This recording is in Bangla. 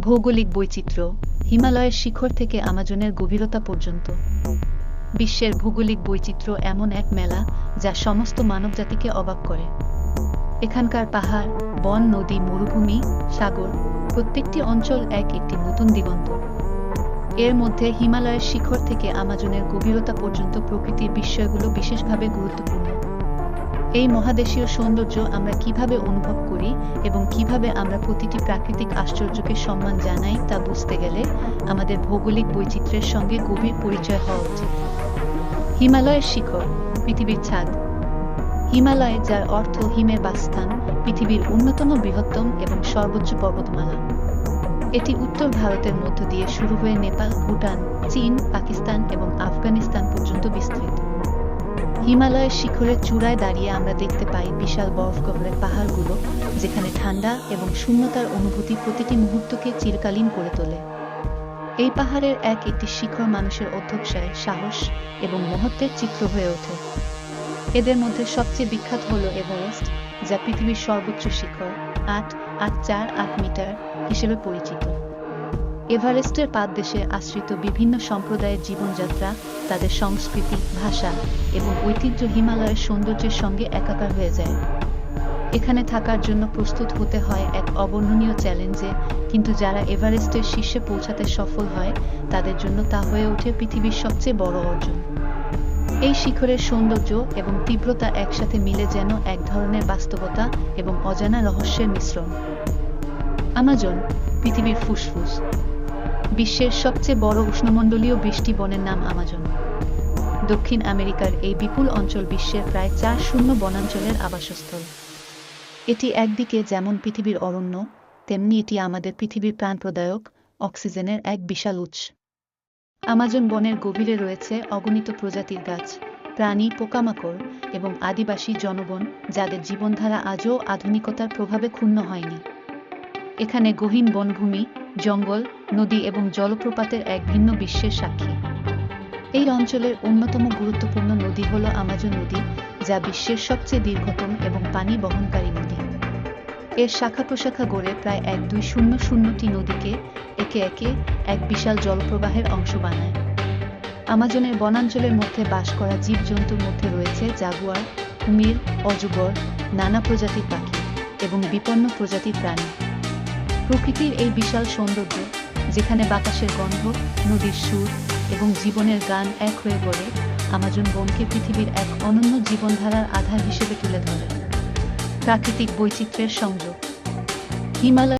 ভৌগোলিক বৈচিত্র্য হিমালয়ের শিখর থেকে আমাজনের গভীরতা পর্যন্ত। বিশ্বের ভৌগোলিক বৈচিত্র্য এমন এক মেলা যা সমস্ত মানবজাতিকে অবাক করে। এখানকার পাহাড়, বন, নদী, মরুভূমি, সাগর প্রত্যেকটি অঞ্চল এক একটি নতুন দিগন্ত। এর মধ্যে হিমালয়ের শিখর থেকে আমাজনের গভীরতা পর্যন্ত প্রকৃতির বিষয়গুলো বিশেষভাবে গুরুত্বপূর্ণ। এই মহাদেশীয় সৌন্দর্য আমরা কীভাবে অনুভব করি এবং কীভাবে আমরা প্রতিটি প্রাকৃতিক আশ্চর্যকে সম্মান জানাই তা বুঝতে গেলে আমাদের ভৌগোলিক বৈচিত্র্যের সঙ্গে গভীর পরিচয় হওয়া উচিত। হিমালয়ের শিখর, পৃথিবীর ছাদ। হিমালয়, যার অর্থ হিমের বাসস্থান, পৃথিবীর অন্যতম বৃহত্তম এবং সর্বোচ্চ পর্বতমালা। এটি উত্তর ভারতের মধ্য দিয়ে শুরু হয়ে নেপাল, ভুটান, চীন, পাকিস্তান এবং আফগানিস্তান হিমালয়ের শিখরের চূড়ায় দাঁড়িয়ে আমরা দেখতে পাই বিশাল বরফগহ্বরের পাহাড়গুলো, যেখানে ঠান্ডা এবং শূন্যতার অনুভূতি প্রতিটি মুহূর্তকে চিরকালীন করে তোলে। এই পাহাড়ের এক একটি শিখর মানুষের অধ্যবসায়, সাহস এবং মহত্বের চিত্র হয়ে ওঠে। এদের মধ্যে সবচেয়ে বিখ্যাত হল এভারেস্ট, যা পৃথিবীর সর্বোচ্চ শিখর, আট আট চার আট মিটার হিসেবে পরিচিত। এভারেস্টের পাদদেশে আশ্রিত বিভিন্ন সম্প্রদায়ের জীবনযাত্রা, তাদের সংস্কৃতি, ভাষা এবং ঐতিহ্য হিমালয়ের সৌন্দর্যের সঙ্গে একাকার হয়ে যায়। এখানে থাকার জন্য প্রস্তুত হতে হয় এক অবর্ণনীয় চ্যালেঞ্জে, কিন্তু যারা এভারেস্টের শীর্ষে পৌঁছাতে সফল হয়, তাদের জন্য তা হয়ে ওঠে পৃথিবীর সবচেয়ে বড় অর্জন। এই শিখরের সৌন্দর্য এবং তীব্রতা একসাথে মিলে যেন এক ধরনের বাস্তবতা এবং অজানা রহস্যের মিশ্রণ। আমাজন, পৃথিবীর ফুসফুস। বিশ্বের সবচেয়ে বড় উষ্ণমণ্ডলীয় বৃষ্টি বনের নাম আমাজন। দক্ষিণ আমেরিকার এই বিপুল অঞ্চল বিশ্বের প্রায় চার শূন্য বনাঞ্চলের আবাসস্থল। এটি একদিকে যেমন পৃথিবীর অরণ্য, তেমনি এটি আমাদের পৃথিবীর প্রাণপ্রদায়ক, অক্সিজেনের এক বিশাল উৎস। আমাজন বনের গভীরে রয়েছে অগণিত প্রজাতির গাছ, প্রাণী, পোকামাকড় এবং আদিবাসী জনগণ যাদের জীবনধারা আজও আধুনিকতার প্রভাবে ক্ষুণ্ণ হয়নি। এখানে গহীন বনভূমি, জঙ্গল নদী এবং জলপ্রপাতের এক ভিন্ন বিশ্বের সাক্ষী। এই অঞ্চলের অন্যতম গুরুত্বপূর্ণ নদী হল আমাজন নদী, যা বিশ্বের সবচেয়ে দীর্ঘতম এবং পানি বহনকারী নদী। এর শাখা প্রশাখা গড়ে প্রায় এক দুই শূন্য শূন্যটি নদীকে একে একে এক বিশাল জলপ্রবাহের অংশ বানায়। আমাজনের বনাঞ্চলের মধ্যে বাস করা জীবজন্তুর মধ্যে রয়েছে জাগুয়ার, কুমির, অজগর, নানা প্রজাতির পাখি এবং বিপন্ন প্রজাতির প্রাণী। প্রকৃতির এই বিশাল সৌন্দর্য যেখানে বাতাসের গন্ধ, নদীর সুর এবং জীবনের গান এক হয়ে পড়ে, আমাজন বনকে পৃথিবীর এক অনন্য জীবনধারার আধার হিসেবে তুলে ধরে। প্রাকৃতিক বৈচিত্র্যের সংযোগ। হিমালয়